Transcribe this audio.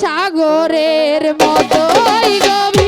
সাগরের মতোই গভীর।